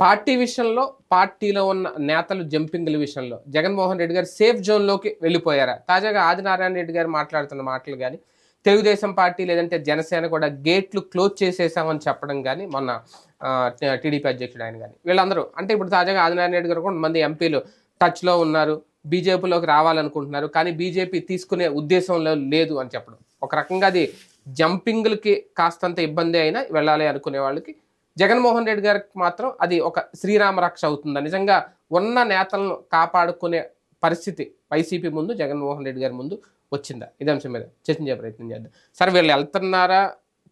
Party విషయంలో పార్టీలో ఉన్న నేతలు జంపింగ్ల విషయంలో జగన్మోహన్ రెడ్డి గారు సేఫ్ జోన్లోకి వెళ్ళిపోయారా? తాజాగా ఆదినారాయణ రెడ్డి గారు మాట్లాడుతున్న మాటలు కానీ తెలుగుదేశం పార్టీ లేదంటే జనసేన కూడా గేట్లు క్లోజ్ చేసేసామని చెప్పడం కానీ మొన్న టీడీపీ అధ్యక్షుడు ఆయన కానీ వీళ్ళందరూ అంటే ఇప్పుడు తాజాగా ఆదినారాయణ రెడ్డి గారు కొంతమంది ఎంపీలు టచ్లో ఉన్నారు బీజేపీలోకి రావాలనుకుంటున్నారు కానీ బీజేపీ తీసుకునే ఉద్దేశంలో లేదు అని చెప్పడం. ఒక రకంగా అది జంపింగ్లకి కాస్తంత ఇబ్బంది అయినా వెళ్ళాలి అనుకునే వాళ్ళకి జగన్మోహన్ రెడ్డి గారికి మాత్రం అది ఒక శ్రీరామ రక్ష అవుతుందా? నిజంగా ఉన్న నేతలను కాపాడుకునే పరిస్థితి వైసీపీ ముందు జగన్మోహన్ రెడ్డి గారి ముందు వచ్చిందా? ఇదే అంశం మీద చర్చించే ప్రయత్నం చేద్దాం. సరే వీళ్ళు వెళ్తున్నారా?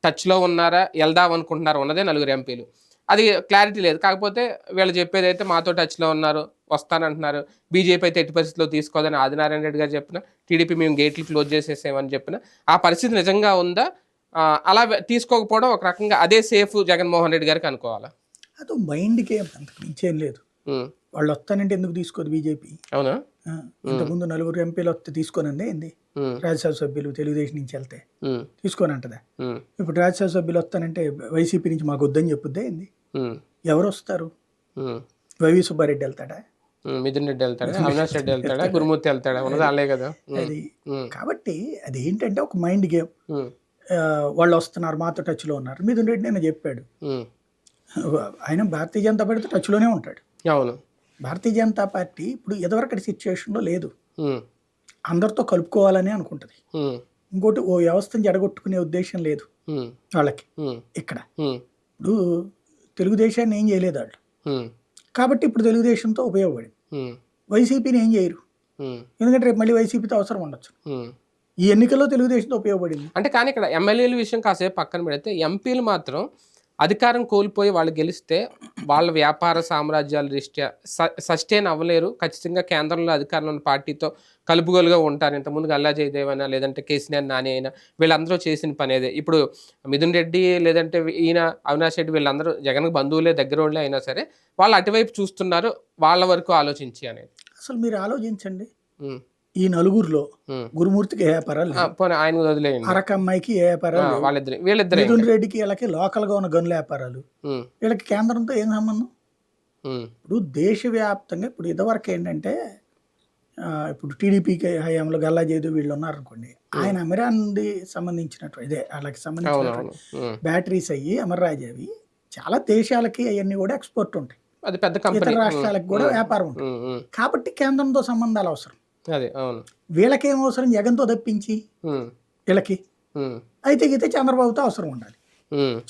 టచ్లో ఉన్నారా? వెళ్దాం అనుకుంటున్నారా? ఉన్నదే నలుగురు ఎంపీలు. అది క్లారిటీ లేదు. కాకపోతే వీళ్ళు చెప్పేది అయితే మాతో టచ్లో ఉన్నారు వస్తానంటున్నారు. బీజేపీ అయితే ఎట్టి పరిస్థితిలో తీసుకోదని ఆదినారాయణ రెడ్డి గారు చెప్పిన టీడీపీ మేము గేట్లు క్లోజ్ చేసేసామని చెప్పిన. ఆ పరిస్థితి నిజంగా ఉందా? అలా తీసుకోకపోవడం ఒక రకంగా అదే సేఫ్ జగన్మోహన్ రెడ్డి గారికి అనుకోవాలా? అది మైండ్కి అంతకు మించేం లేదు. వాళ్ళు వస్తానంటే ఎందుకు తీసుకోదు బీజేపీ? అవునా? ఇంతకుముందు నలుగురు ఎంపీలు వస్తే తీసుకోనండి ఏంది? రాజ్యసభ సభ్యులు తెలుగుదేశం నుంచి వెళ్తే. ఉమ్, తీసుకోనంటదా? ఉమ్, ఇప్పుడు రాజ్యసభ సభ్యులు వస్తానంటే వైసీపీ నుంచి మాకు వద్దని చెప్పుద్దే ఏంది? ఎవరు వస్తారు? వైవి సుబ్బారెడ్డి వెళ్తాడా? మిథున్ రెడ్డి వెళ్తాడా? అవినాష్ రెడ్డి వెళ్తాడా? గురుమూర్తి వెళ్తాడా? ఉన్నది కదా. అది కాబట్టి అది ఏంటంటే ఒక మైండ్ గేమ్. వాళ్ళు వస్తున్నారు మాతో టచ్లో ఉన్నారు. మిథున్ రెడ్డి నేను చెప్పాడు. ఆయన భారతీయ జనతా పార్టీతో టచ్లోనే ఉంటాడు. అవును. భారతీయ జనతా పార్టీ ఇప్పుడు ఎదవరకటి సిచ్యువేషన్లో లేదు. అందరితో కలుపుకోవాలని అనుకుంటుంది. ఇంకోటి ఓ వ్యవస్థను జడగొట్టుకునే ఉద్దేశం లేదు వాళ్ళకి. ఇక్కడ. ఇప్పుడు తెలుగుదేశాన్ని ఏం చేయలేదు వాళ్ళు. కాబట్టి ఇప్పుడు తెలుగుదేశంతో ఉపయోగపడింది. వైసీపీని ఏం చేయరు. ఎందుకంటే రేపు మళ్ళీ వైసీపీతో అవసరం ఉండొచ్చు. ఈ ఎన్నికల్లో తెలుగుదేశంతో ఉపయోగపడింది. అంటే కానీ ఇక్కడ ఎమ్మెల్యేల విషయం కాసేపు పక్కన పెడితే ఎంపీలు మాత్రం అధికారం కోల్పోయి వాళ్ళు గెలిస్తే వాళ్ళ వ్యాపార సామ్రాజ్యాల దృష్ట్యా సస్టైన్ అవ్వలేరు. ఖచ్చితంగా కేంద్రంలో అధికారంలో ఉన్న పార్టీతో కలుపుగోలుగా ఉంటారు. ఇంతకుముందు గల్లా జయదేవ్ అయినా లేదంటే కేసీఆర్ నాని అయినా వీళ్ళందరూ చేసిన పని అదే ఇప్పుడు మిథున్ రెడ్డి లేదంటే ఈయన అవినాష్ రెడ్డి వీళ్ళందరూ జగన్ బంధువులే దగ్గర వాళ్ళే అయినా సరే వాళ్ళు అటువైపు చూస్తున్నారు. వాళ్ళ వరకు ఆలోచించి అనేది. అసలు మీరు ఆలోచించండి. ఈ నలుగురిలో. గురుమూర్తికి ఏ వ్యాపారాలు ఆ, లేవు. పోనీ ఆయన వదిలేయండి. అరక అమ్మాయికి ఏ వ్యాపారాలు లేవు. వాళ్ళిద్దరు వీళ్ళిద్దరే మిథున్ రెడ్డికి వీళ్ళకి లోకల్గా ఉన్న గనుల వ్యాపారాలు వీళ్ళకి కేంద్రంతో ఏం సంబంధం? ఇప్పుడు దేశవ్యాప్తంగా ఇప్పుడు ఇదివరకు ఏంటంటే ఇప్పుడు టీడీపీకి హయాంలో గల్లా జయదు వీళ్ళు ఉన్నారనుకోండి ఆయన అమెరాన్ది సంబంధించినట్టు ఇదే వాళ్ళకి సంబంధించిన. బ్యాటరీస్ అయ్యి అమర్రాజ్ అవి చాలా దేశాలకి అవన్నీ కూడా ఎక్స్పోర్ట్ ఉంటాయి. అది పెద్ద కంపెనీ ఇతర రాష్ట్రాలకు కూడా వ్యాపారం ఉంటుంది. కాబట్టి కేంద్రంతో సంబంధాలు అవసరం. అదే అవును. వీళ్ళకేం అవసరం? జగన్తో తప్పించి. వీళ్ళకి. అయితే గీతే చంద్రబాబుతో అవసరం ఉండాలి.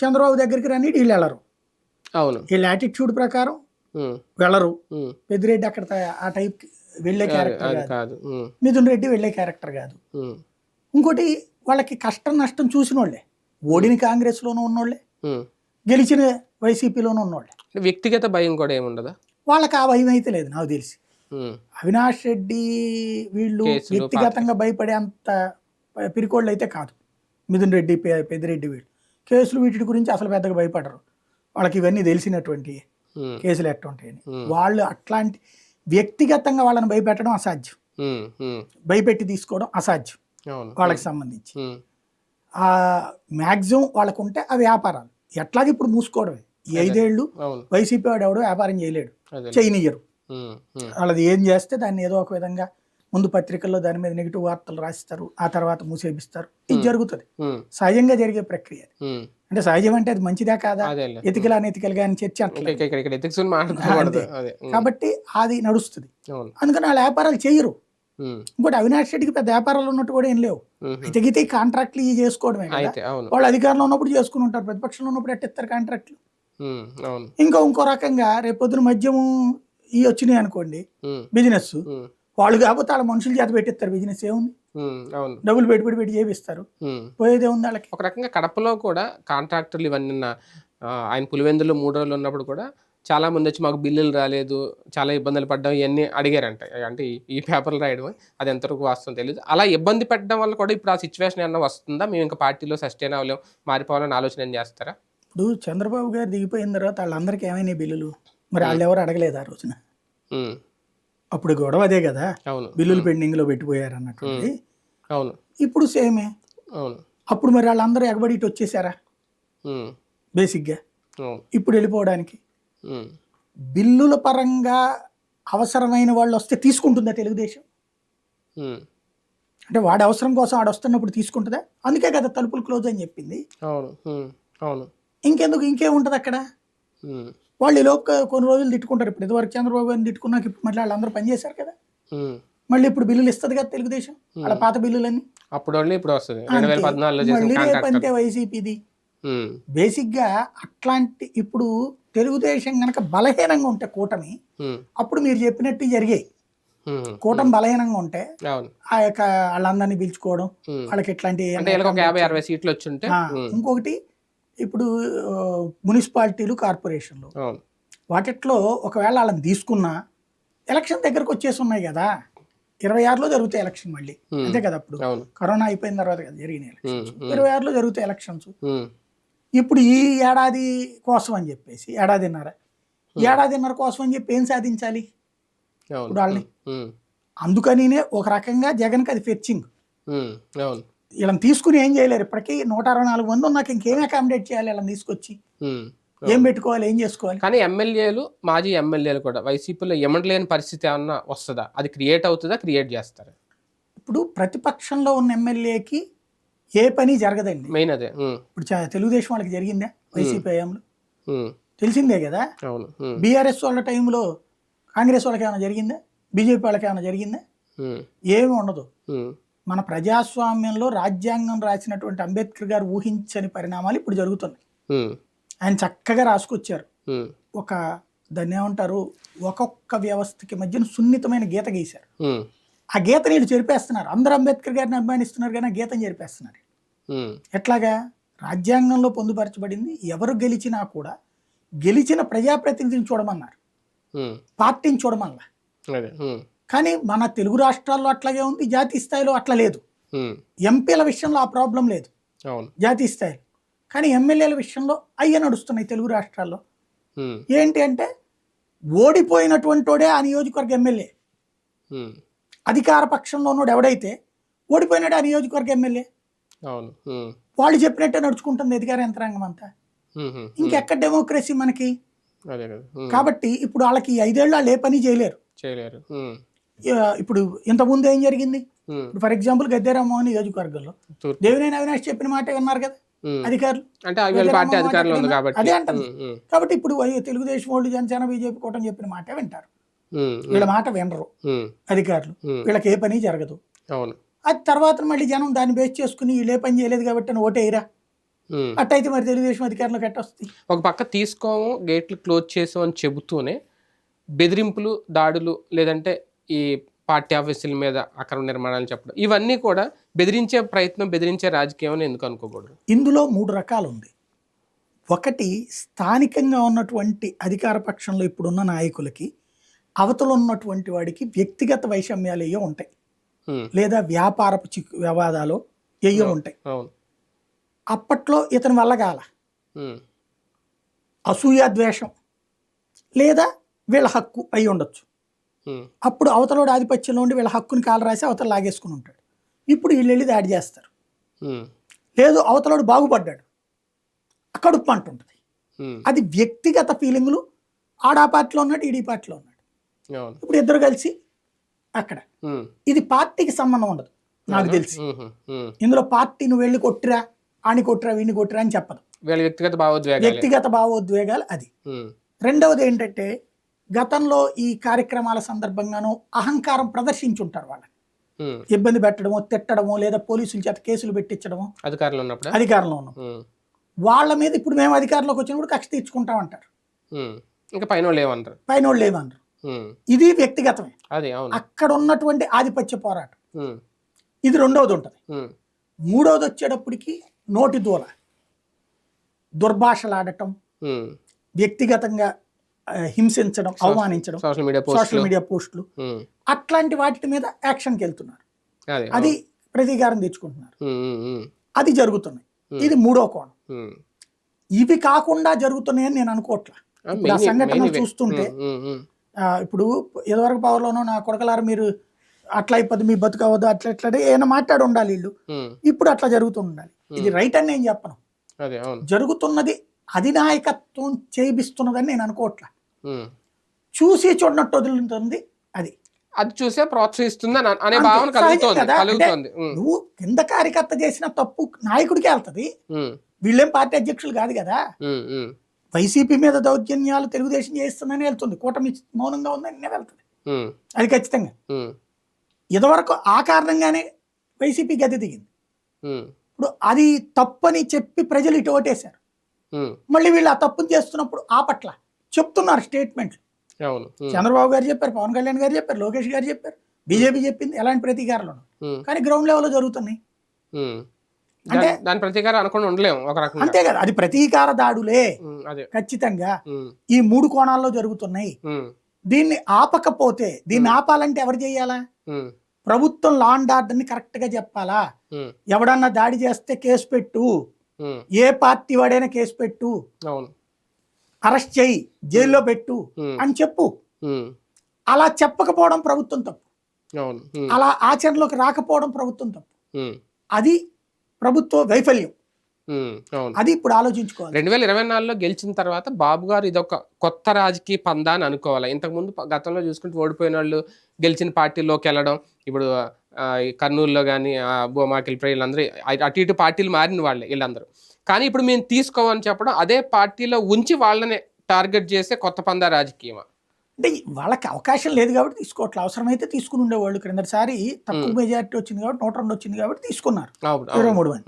చంద్రబాబు దగ్గరికి రాని వీళ్ళు వెళ్ళరు. అవును. వీళ్ళ యాటిట్యూడ్ ప్రకారం వెళ్ళరు. పెద్దిరెడ్డి అక్కడ ఆ టైప్ వెళ్ళే క్యారెక్టర్ కాదు. మిథున్ రెడ్డి వెళ్ళే క్యారెక్టర్ కాదు. ఇంకోటి వాళ్ళకి కష్టం నష్టం చూసిన వాళ్ళే ఓడిన కాంగ్రెస్లోనూ ఉన్నోళ్ళే. గెలిచిన వైసీపీలోనూ ఉన్నోళ్ళే. వ్యక్తిగత భయం కూడా ఏముండదా? వాళ్ళకి ఆ భయం అయితే లేదు నాకు తెలిసి. అవినాష్ రెడ్డి వీళ్ళు వ్యక్తిగతంగా భయపడే అంత పిరికోళ్ళు అయితే కాదు. మిథున్ రెడ్డి పె- పెద్దిరెడ్డి వీళ్ళు. కేసులు వీటి గురించి అసలు పెద్దగా భయపడరు. వాళ్ళకి ఇవన్నీ తెలిసినటువంటి కేసులు Hmm. వాళ్ళు అట్లాంటి వ్యక్తిగతంగా వాళ్ళని భయపెట్టడం అసాధ్యం. భయపెట్టి తీసుకోవడం అసాధ్యం. వాళ్ళకి సంబంధించి. ఆ మ్యాక్సిమం వాళ్ళకు ఉంటే ఆ వ్యాపారాలు. ఎట్లాగే ఇప్పుడు మూసుకోవడమే. ఈ అవును. వైసీపీ వాడు ఎవడో వ్యాపారం చేయలేడు. ఉమ్, వాళ్ళది ఏం చేస్తే దాన్ని ఏదో ఒక విధంగా ముందు పత్రికల్లో దాని మీద నెగిటివ్ వార్తలు రాస్తారు ఆ తర్వాత మూసేపిస్తారు. ఇది జరుగుతుంది. సహజంగా జరిగే ప్రక్రియ. అంటే సహజం అంటే అది మంచిదా కాదా? ఎతికలా నెతికలుగా అని చర్చ కాబట్టి అది నడుస్తుంది. అందుకని వాళ్ళ వ్యాపారాలు చేయరు. ఇంకోటి అవినాష్ రెడ్డికి పెద్ద వ్యాపారాలు ఉన్నట్టు కూడా ఏం లేవు. ఉమ్. అయితే గీతే ఈ కాంట్రాక్ట్లు ఇవి చేసుకోవడమే వాళ్ళు అధికారంలో ఉన్నప్పుడు చేసుకుని ఉంటారు. ప్రతిపక్షంలో ఉన్నప్పుడు ఎట్టిస్తారు కాంట్రాక్ట్లు? ఇంకా ఇంకో రకంగా రేపు పొద్దున మద్యము ఇవి వచ్చినాయి అనుకోండి. బిజినెస్ వాళ్ళు కాకపోతే వాళ్ళ మనుషుల చేత పెట్టిస్తారు బిజినెస్ ఏముంది? డబ్బులు పెట్టుబడి పెట్టి చేపిస్తారు. ఉమ్. పోయేదే ఉంది వాళ్ళకి? ఒక రకంగా కడపలో కూడా కాంట్రాక్టర్లు ఇవన్నీ ఆయన పులివెందులో మూడు రోజులు ఉన్నప్పుడు కూడా చాలా మంది వచ్చి మాకు బిల్లులు రాలేదు చాలా ఇబ్బందులు పడ్డాం ఇవన్నీ అడిగారంట. అంటే ఈ- ఈ పేపర్లు రాయడం అది ఎంతవరకు వాస్తవం తెలియదు అలా ఇబ్బంది పెట్టడం వల్ల కూడా ఇప్పుడు ఆ సిచ్యువేషన్ ఏమన్నా వస్తుందా? మేము ఇంకా పార్టీలో సస్టైన్ అవ్వలేం మారిపోవాలని ఆలోచన ఏం చేస్తారా? ఇప్పుడు చంద్రబాబు గారు దిగిపోయిన తర్వాత వాళ్ళందరికీ ఏమైనా బిల్లులు? మరి వాళ్ళు ఎవరు అడగలేదు ఆ రోజున. అప్పుడు గొడవ అదే కదా. బిల్లులు పెండింగ్లో పెట్టిపోయారు అన్నటువంటి అవును. ఇప్పుడు సేమే. అవును. అప్పుడు మరి వాళ్ళందరూ ఎగబడి ఇటు వచ్చేసారా? బేసిక్గా. ఇప్పుడు వెళ్ళిపోవడానికి. బిల్లుల పరంగా అవసరమైన వాళ్ళు వస్తే తీసుకుంటుందా తెలుగుదేశం? అంటే వాడి అవసరం కోసం ఆడ వస్తున్నప్పుడు తీసుకుంటుందా? అందుకే కదా తలుపులు క్లోజ్ అని చెప్పింది. అవును. అవును. ఇంకెందుకు? ఇంకేముంటుంది అక్కడ? వాళ్ళు ఈ లోపు కొన్ని రోజులు తిట్టుకుంటారు. ఇప్పుడు ఇదివరకు చంద్రబాబు గారిని తిట్టుకున్నాక ఇప్పుడు మళ్ళీ వాళ్ళందరూ పనిచేశారు కదా. మళ్ళీ ఇప్పుడు బిల్లులు ఇస్తుంది కదా తెలుగుదేశం. వాళ్ళ పాత బిల్లులన్నీ. అప్పుడు ఇప్పుడు వస్తుంది. అంతే. మళ్ళీ రేపు వైసీపీది. బేసిక్గా అట్లాంటి ఇప్పుడు తెలుగుదేశం కనుక బలహీనంగా ఉంటే కూటమి అప్పుడు మీరు చెప్పినట్టు జరిగాయి కూటమి బలహీనంగా ఉంటే ఆ యొక్క వాళ్ళందరినీ పిలుచుకోవడం. వాళ్ళకి ఇట్లాంటి ఆ, ఇంకొకటి ఇప్పుడు మున్సిపాలిటీలు కార్పొరేషన్లు. వాటిట్లో ఒకవేళ వాళ్ళని తీసుకున్నా ఎలక్షన్ దగ్గరకు వచ్చేసి ఉన్నాయి కదా. ఇరవై ఆరులో జరుగుతాయి ఎలక్షన్ మళ్ళీ. అంతే కదా అప్పుడు. కరోనా అయిపోయిన తర్వాత కదా జరిగిన ఎలక్షన్స్. ఇరవై ఆరులో జరుగుతాయి ఎలక్షన్స్. ఇప్పుడు ఈ ఏడాది కోసం అని చెప్పేసి ఏడాదిన్నర. ఏడాదిన్నర కోసం అని చెప్పి ఏం సాధించాలి? ఇప్పుడు వాళ్ళని. అందుకనినే ఒక రకంగా జగన్కి అది ఫెచ్చింగ్ వీళ్ళని తీసుకుని ఏం చేయలేరు. ఇప్పటికీ నూట అరవై నాలుగు మంది ఉన్నాక ఇంకేం అకామిడేట్ చేయాలి వీళ్ళని తీసుకొచ్చి? ఏం పెట్టుకోవాలి? ఏం చేసుకోవాలి? కానీ ఎమ్మెల్యేలు మాజీ ఎమ్మెల్యేలు కూడా వైసీపీలో ఎమడలేని పరిస్థితి ఏమన్నా వస్తుందా? అది క్రియేట్ అవుతుందా? క్రియేట్ చేస్తారా? ఇప్పుడు ప్రతిపక్షంలో ఉన్న ఎమ్మెల్యేకి ఏ పని జరగదండి. మెయిన్ అదే. ఇప్పుడు తెలుగుదేశం వాళ్ళకి జరిగిందా? వైసీపీ హయాంలో? తెలిసిందే కదా? అవును. బీఆర్ఎస్ వాళ్ళ టైంలో కాంగ్రెస్ వాళ్ళకి ఏమైనా జరిగిందా? బీజేపీ వాళ్ళకి ఏమైనా జరిగిందా? ఏమీ ఉండదు. మన ప్రజాస్వామ్యంలో రాజ్యాంగం రాసినటువంటి అంబేద్కర్ గారు ఊహించని పరిణామాలు ఇప్పుడు జరుగుతున్నాయి. ఆయన చక్కగా రాసుకొచ్చారు. ఒక దాన్ని ఏమంటారు? ఒక్కొక్క వ్యవస్థకి మధ్యన సున్నితమైన గీత గీశారు. ఆ గీత నీళ్ళు చెరిపేస్తున్నారు. అందరూ అంబేద్కర్ గారిని అభిమానిస్తున్నారు కానీ ఆ గీతని చెరిపేస్తున్నారు. ఎట్లాగా? రాజ్యాంగంలో పొందుపరచబడింది ఎవరు గెలిచినా కూడా గెలిచిన ప్రజాప్రతినిధిని చూడమన్నారు. పార్టీని చూడమన్నా కానీ మన తెలుగు రాష్ట్రాల్లో అట్లాగే ఉంది జాతీయ స్థాయిలో అట్లా లేదు. ఎంపీల విషయంలో ఆ ప్రాబ్లం లేదు. జాతీయ స్థాయిలో. కానీ ఎమ్మెల్యేల విషయంలో అయ్యే నడుస్తున్నాయి తెలుగు రాష్ట్రాల్లో. ఏంటి అంటే ఓడిపోయినటువంటి వాడే ఆ నియోజకవర్గ ఎమ్మెల్యే. అధికార పక్షంలో ఉన్నోడు ఎవడైతే ఓడిపోయినాడే ఆ నియోజకవర్గ ఎమ్మెల్యే. వాళ్ళు చెప్పినట్టే నడుచుకుంటుంది అధికార యంత్రాంగం అంతా. ఇంకెక్కడ డెమోక్రసీ మనకి? కాబట్టి ఇప్పుడు వాళ్ళకి ఐదేళ్ళు వాళ్ళు ఏ పని చేయలేరు. చేయలేరు. ఇప్పుడు ఇంతకుముందు ఏం జరిగింది? ఇప్పుడు ఫర్ ఎగ్జాంపుల్ గద్దెరామ్మోహన్ నియోజకవర్గంలో దేవినేని అవినాష్ చెప్పిన మాట విన్నారు కదా. అధికారులు. అంటే అధికారంలో అదే ఉమ్, కాబట్టి ఇప్పుడు తెలుగుదేశం వాళ్ళు జనసేన బీజేపీ కూటమి చెప్పిన మాట వింటారు. వీళ్ళ మాట వినరు అధికారులు. వీళ్ళకి ఏ పని జరగదు. అవును. అది తర్వాత మళ్ళీ జనం దాన్ని బేస్ చేసుకుని వీళ్ళు పని చేయలేదు కాబట్టి అని ఓటేయరా. అట్టయితే మరి తెలుగుదేశం అధికారంలోకి ఎట్టొస్తుంది? ఒక పక్క తీసుకోము గేట్లు క్లోజ్ చేసాం అని చెబుతూనే బెదిరింపులు దాడులు లేదంటే ఈ పార్టీ ఆఫీసుల మీద అక్రమ నిర్మాణాలు చెప్పడం. ఇవన్నీ కూడా బెదిరించే ప్రయత్నం బెదిరించే రాజకీయం అని ఎందుకు అనుకోకూడదు? ఇందులో మూడు రకాలు ఉంది. ఒకటి స్థానికంగా ఉన్నటువంటి అధికార పక్షంలో ఇప్పుడున్న నాయకులకి అవతల ఉన్నటువంటి వాడికి వ్యక్తిగత వైషమ్యాలు ఏయో ఉంటాయి లేదా వ్యాపారపు చిక్కు వివాదాలు ఏయో ఉంటాయి. అప్పట్లో ఇతని వల్ల కాల అసూయ ద్వేషం లేదా వీళ్ళ హక్కు అయి ఉండొచ్చు అప్పుడు అవతలోడు ఆధిపత్యంలో ఉండి వీళ్ళ హక్కుని కాలు రాసి అవతల లాగేసుకుని ఉంటాడు. ఇప్పుడు వీళ్ళు వెళ్ళి దాడి చేస్తారు. లేదు అవతలోడు బాగుపడ్డాడు. కడుపు అంటుంటుంది ఉమ్, అది వ్యక్తిగత ఫీలింగులు ఆడా పార్టీలో ఉన్నాడు ఈడీ పార్టీలో ఉన్నాడు. ఇప్పుడు ఇద్దరు కలిసి అక్కడ. ఇది పార్టీకి సంబంధం ఉండదు నాకు తెలిసి. ఇందులో పార్టీ నువ్వు వెళ్ళి కొట్టిరా ఆని కొట్టిరా వీడిని కొట్టిరా అని చెప్పదు. వ్యక్తిగత భావోద్వేగాలు. వ్యక్తిగత భావోద్వేగాలు అది. రెండవది ఏంటంటే గతంలో ఈ కార్యక్రమాల సందర్భంగానూ అహంకారం ప్రదర్శించుంటారు వాళ్ళని. ఉమ్. ఇబ్బంది పెట్టడమో తిట్టడమో లేదా పోలీసుల చేత కేసులు పెట్టించడమో అధికారంలో ఉన్నప్పుడు? అధికారంలో ఉన్నాం. వాళ్ళ మీద ఇప్పుడు మేము అధికారంలోకి వచ్చినప్పుడు కక్ష తీర్చుకుంటామంటారు ఇంకా పైన పైన లేవన్నారు ఉమ్, ఇది వ్యక్తిగతమే. అక్కడ ఉన్నటువంటి ఆధిపత్య పోరాటం. ఇది రెండవది ఉంటుంది. మూడవది వచ్చేటప్పటికి నోటి దూల. దుర్భాషలాడటం. వ్యక్తిగతంగా హింసించడం అవమానించడం సోషల్ మీడియా పోస్టులు. అట్లాంటి వాటి మీద యాక్షన్కి వెళ్తున్నారు. అదే ప్రతీకారం తెచ్చుకుంటున్నారు. అది జరుగుతున్నాయి. ఇది మూడో కోణం. ఇవి కాకుండా జరుగుతున్నాయని నేను అనుకోవట్లా. ఆ, సంఘటనలు ఇవే. చూస్తుంటే ఇప్పుడు ఇదివరకు పవర్లోనో నా కొడకలారు మీరు అట్లా అయిపోద్ది మీ బతుకు అవ్వదు అట్లా ఎట్లా ఏమైనా మాట్లాడి ఉండాలి వీళ్ళు. ఇప్పుడు అట్లా జరుగుతూ ఉండాలి. ఇది రైట్ అని నేను చెప్పను. జరుగుతున్నది అధినాయకత్వం చేయిస్తున్నదని నేను అనుకోవట్లా. చూసి చూడనట్టు వదులుతుంది అది. అది చూసే ప్రోత్సహిస్తుంది అని భావన కలుగుతోంది నువ్వు కింద కార్యకర్త చేసిన తప్పు నాయకుడికి వెళ్తది. వీళ్ళేం పార్టీ అధ్యక్షులు కాదు కదా. వైసీపీ మీద దౌర్జన్యాలు తెలుగుదేశం చేస్తుందని వెళ్తుంది. కూటమి మౌనంగా ఉందని వెళ్తుంది. అది ఖచ్చితంగా. ఇదివరకు ఆ కారణంగానే వైసీపీ గది దిగింది. ఇప్పుడు అది తప్పని చెప్పి ప్రజలు ఇటు ఓటేశారు. మళ్ళీ వీళ్ళు ఆ తప్పును చేస్తున్నప్పుడు ఆ పట్ల చెప్తున్నారు స్టేట్మెంట్లు. చంద్రబాబు గారు చెప్పారు పవన్ కళ్యాణ్ గారు చెప్పారు లోకేష్ గారు చెప్పారు బీజేపీ చెప్పింది ఎలాంటి ప్రతీకారాలు. కానీ గ్రౌండ్ లెవెల్లో జరుగుతున్నాయి. అంటే- దాని- ప్రతీకారం అనుకుని ఉండలేము ఒక రకంగా. అంతే కదా అది ప్రతీకార దాడులే. ఖచ్చితంగా ఈ మూడు కోణాల్లో జరుగుతున్నాయి. దీన్ని ఆపకపోతే దీన్ని ఆపాలంటే ఎవరు చేయాలా? ప్రభుత్వం లా అండ్ ఆర్డర్ని కరెక్ట్గా చెప్పాలా? ఎవడన్నా దాడి చేస్తే కేసు పెట్టు. ఏ పార్టీ వాడైనా కేసు పెట్టు. అరెస్ట్ చేయి జైల్లో పెట్టు అని చెప్పు. అలా చెప్పకపోవడం ప్రభుత్వం తప్పు. అలా ఆచరణలోకి రాకపోవడం ప్రభుత్వం తప్పు. అది ప్రభుత్వ వైఫల్యం. అది ఇప్పుడు ఆలోచించుకోవాలి. రెండు వేల ఇరవై నాలుగులో గెలిచిన తర్వాత బాబు గారు ఇదొక కొత్త రాజకీయ పందా అని అనుకోవాలి. ఇంతకుముందు గతంలో చూసుకుంటే ఓడిపోయిన వాళ్ళు గెలిచిన పార్టీలోకి వెళ్ళడం ఇప్పుడు కర్నూలులో కానీ బోమాకిల్ ప్రే వీళ్ళందరూ అ- అటు ఇటు పార్టీలు మారిన వాళ్ళే వీళ్ళందరూ. కానీ ఇప్పుడు మేము తీసుకోమని చెప్పడం అదే పార్టీలో ఉంచి వాళ్ళని టార్గెట్ చేసే కొత్త పందా రాజకీయమా? అంటే వాళ్ళకి అవకాశం లేదు కాబట్టి తీసుకోవట్లే. అవసరమైతే తీసుకుని ఉండేవాళ్ళు. క్రిందటిసారి తక్కువ మెజారిటీ వచ్చింది కాబట్టి నూట రెండు వచ్చింది కాబట్టి తీసుకున్నారు. ఇరవై. మూడు మంది.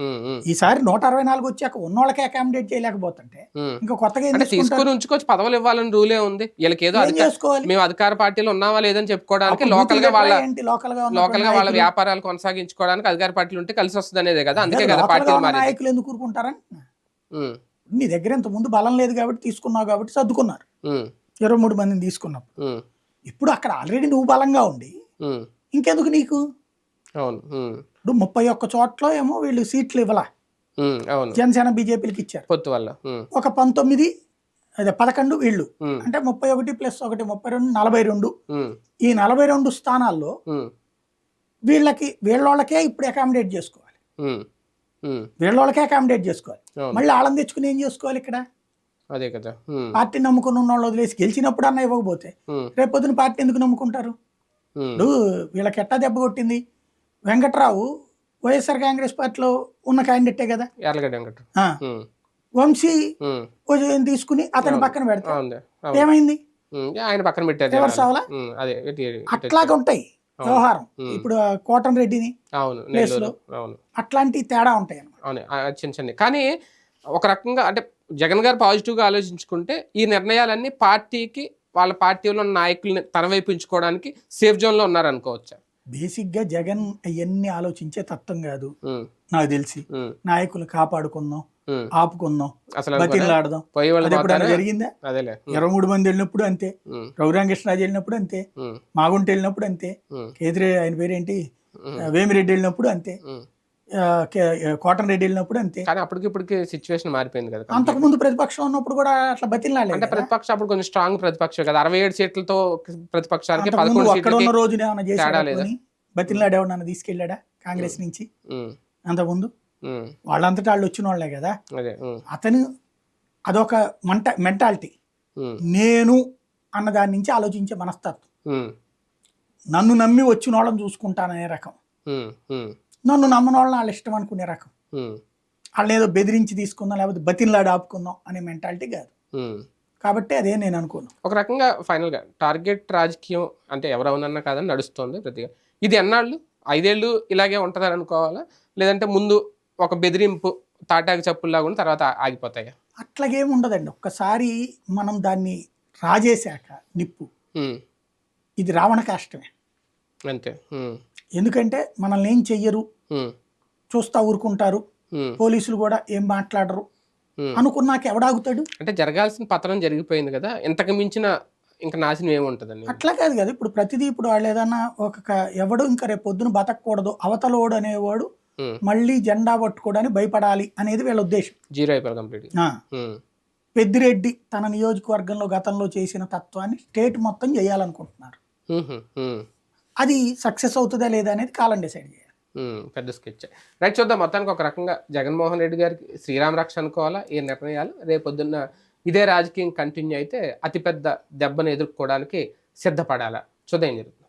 ఈసారి నూట అరవై నాలుగు వచ్చాక ఉన్న వాళ్ళకే అకామిడేట్ చేయలేకపోతుంటే. ఇంకా కొత్తగా? తీసుకొని ఉంచుకోవచ్చు. పదవులు ఇవ్వాలని రూలే ఉంది. వీళ్ళకి ఏదో చేసుకోవాలి? మేము అధికార పార్టీలో ఉన్నావా లేదని చెప్పుకోవడానికి లోకల్గా వాళ్ళ ఏంటి? లోకల్గా లోకల్గా వాళ్ళ? వ్యాపారాలు కొనసాగించుకోవడానికి అధికార పార్టీలు ఉంటే కలిసి వస్తుంది అనేదే కదా. అందుకే అదే కదా పార్టీలు నాయకులు ఎందుకు ఊరుకుంటారని? ఉమ్, నీ దగ్గర ఇంత ముందు బలం లేదు కాబట్టి తీసుకున్నావు కాబట్టి సర్దుకున్నారు. ఇరవై మూడు మందిని తీసుకున్నప్పుడు ఉమ్, ఇప్పుడు అక్కడ ఆల్రెడీ నువ్వు బలంగా ఉండి ఇంకెందుకు నీకు? అవును. ఇప్పుడు ముప్పై ఒక్క చోట్ల ఏమో వీళ్ళు సీట్లు ఇవ్వాల. జనసేన బీజేపీలకు ఇచ్చారు. పొత్తు వల్ల. ఉమ్, ఒక పంతొమ్మిది అదే పదకొండు వీళ్ళు. అంటే ముప్పై ఒకటి ప్లస్ ఒకటి ముప్పై రెండు నలభై రెండు. ఈ నలభై రెండు స్థానాల్లో వీళ్ళకి వీళ్ళోళ్ళకే ఇప్పుడు అకామిడేట్ చేసుకోవాలి. వీళ్ళోళ్ళకే అకామిడేట్ చేసుకోవాలి. మళ్ళీ వాళ్ళని తెచ్చుకుని ఏం చేసుకోవాలి ఇక్కడ? అదే కదా. పార్టీ నమ్ముకుని ఉన్న వాళ్ళు వదిలేసి గెలిచినప్పుడు అన్న ఇవ్వకపోతే ఉమ్, రేపు పొద్దున పార్టీ ఎందుకు నమ్ముకుంటారు? ఇప్పుడు వీళ్ళకి ఎట్టా దెబ్బ కొట్టింది. వెంకట్రావు వైఎస్ఆర్ కాంగ్రెస్ పార్టీలో ఉన్న క్యాండిడేటే కదా? వంశీ తీసుకుని అతని. పక్కన పెడతారు. ఏమైంది? ఆయన పక్కన పెట్టారు అట్లాగే ఉంటాయి. వ్యవహారం. ఇప్పుడు కోటం రెడ్డిని అవును అట్లాంటి తేడా ఉంటాయి చిన్న చిన్న. కానీ ఒక రకంగా అంటే జగన్ గారు పాజిటివ్గా ఆలోచించుకుంటే ఈ నిర్ణయాలన్నీ పార్టీకి వాళ్ళ పార్టీలో ఉన్న నాయకుల్ని తన వైపు ఉంచుకోవడానికి సేఫ్ జోన్లో ఉన్నారు అనుకోవచ్చా బేసిక్గా జగన్ అవన్నీ ఆలోచించే తత్వం కాదు. నాకు తెలిసి. నాయకులు కాపాడుకుందాం. ఆపుకుందాం? బతిలాడదాం. అది ఎప్పుడైనా? జరిగిందా? ఇరవై మూడు మంది వెళ్ళినప్పుడు అంతే. ఉమ్, రఘురామకృష్ణరాజు వెళ్ళినప్పుడు అంతే. మాగుంట వెళ్ళినప్పుడు అంతే. కేతిరే ఆయన పేరేంటి? వేమిరెడ్డి వెళ్ళినప్పుడు అంతే. ఉమ్. ఆ, కే- కోటం రెడ్డి వెళ్ళినప్పుడు అంతే. కానీ అప్పటికి ఇప్పటికి సిచ్యువేషన్ మారిపోయింది కదా అంతకు ముందు ప్రతిపక్షం ఉన్నప్పుడు కూడా అట్లా బతిలాడలేదు అంటే ప్రతిపక్షం అప్పుడు కొంచెం స్ట్రాంగ్ ప్రతిపక్షం కదా. అరవై ఏడు సీట్లతో ప్రతిపక్షానికి పదకొండు అక్కడ ఉన్న రోజున ఏమైనా చేశాడా? పోనీ? బతిలాడేవాడిని తీసుకెళ్ళాడా కాంగ్రెస్ నుంచి? అంతకుముందు? వాళ్ళంతటా వాళ్ళు వచ్చిన వాళ్ళే కదా. అతను అదొక మంట మెంటాలిటీ నేను అన్న దాని నుంచి ఆలోచించే మనస్తత్వం. నన్ను నమ్మి వచ్చిన వాళ్ళని చూసుకుంటాననే రకం. నన్ను నమ్మని వాళ్ళని వాళ్ళ ఇష్టం అనుకునే రకం. ఉమ్, వాళ్ళని ఏదో బెదిరించి తీసుకుందాం లేకపోతే బతిలాడి ఆపుకుందాం అనే మెంటాలిటీ కాదు. కాబట్టి అదే నేను అనుకోను. ఒక రకంగా ఫైనల్గా టార్గెట్ రాజకీయం అంటే ఎవరవునన్నా కాదని నడుస్తుంది ప్రతిగా. ఇది ఎన్నాళ్ళు? ఐదేళ్ళు ఇలాగే ఉంటుందని అనుకోవాలా? లేదంటే ముందు ఒక బెదిరింపు తాటాకు చప్పుల్లాగా తర్వాత ఆగిపోతాయా? అట్లాగేం ఉండదండి. ఒక్కసారి మనం దాన్ని రాజేశాక నిప్పు. ఇది రావణ కాష్టమే. అంతే. ఎందుకంటే మనల్ని ఏం చెయ్యరు? చూస్తా ఊరుకుంటారు. పోలీసులు కూడా ఏం మాట్లాడరు. అనుకున్నాక ఎవడాగుతాడు? అంటే జరగాల్సిన పతనం జరిగిపోయింది కదా. ఇంతకు మించిన ఇంకా నాశనం ఏముంటుందండి అట్లా కాదు కదా. ఇప్పుడు ప్రతిదీ ఇప్పుడు వాళ్ళు ఏదన్నా ఒక ఎవడు ఇంకా రేపు పొద్దున బతకూడదు అవతలోడు అనేవాడు మళ్ళీ జెండా పట్టుకోవడానికి భయపడాలి అనేది వీళ్ళ ఉద్దేశం. జీరో అయిపోయారు కంప్లీట్ పెద్దిరెడ్డి తన నియోజకవర్గంలో గతంలో చేసిన తత్వాన్ని స్టేట్ మొత్తం చేయాలనుకుంటున్నారు. అది సక్సెస్ అవుతుందా లేదా అనేది కాలం డిసైడ్ చేయాలి. పెద్ద స్కెచ్. రైట్ చూద్దాం. మొత్తానికి ఒక రకంగా జగన్మోహన్ రెడ్డి గారికి శ్రీరామ రక్ష అనుకోవాలా? ఈ నిర్ణయాలు రేపొద్దున్న ఇదే రాజకీయం కంటిన్యూ అయితే అతిపెద్ద దెబ్బను ఎదుర్కోవడానికి సిద్ధపడాలా? చూద్దాం జరుగుతుంది